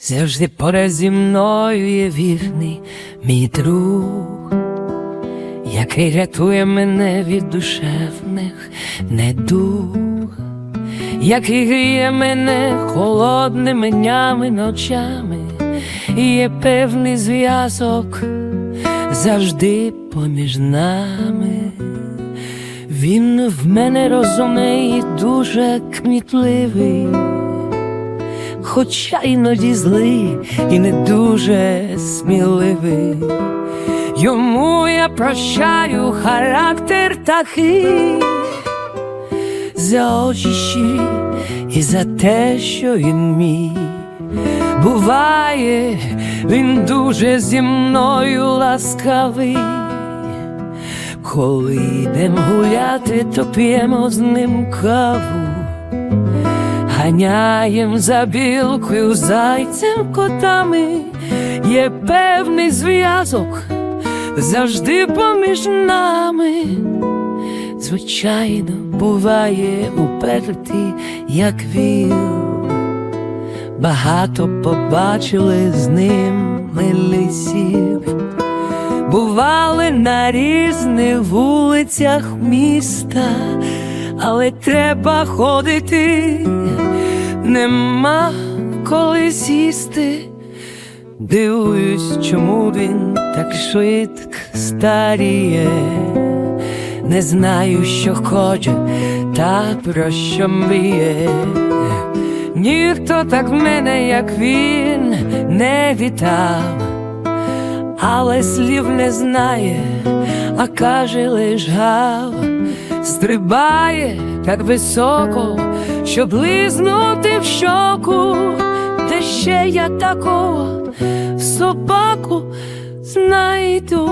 Завжди поряд зі мною є вірний мій друг, який рятує мене від душевних недуг, який гріє мене холодними днями, ночами, І є певний зв'язок завжди поміж нами. Він в мене розумний і дуже кмітливий хоча іноді злий і не дуже сміливий. Йому я прощаю характер такий, за очі щирі і за те, що він мій. Буває, він дуже зі мною ласкавий. Коли йдем гуляти, то п'ємо з ним каву. Ганяєм за білкою, зайцем котами, є певний зв'язок завжди поміж нами. Звичайно, буває упертий, як віл. Багато побачили з ним ми лісів, бували на різних вулицях міста, але треба ходити, нема коли сісти. Дивуюсь, чому він так швидко старіє. Не знаю, що хоче, та про що мріє. Ніхто так мене, як він, не вітав, але слів не знає, а каже лиш гав, стрибає так високо, щоб лизнути в щоку, де ще я такого собаку знайду.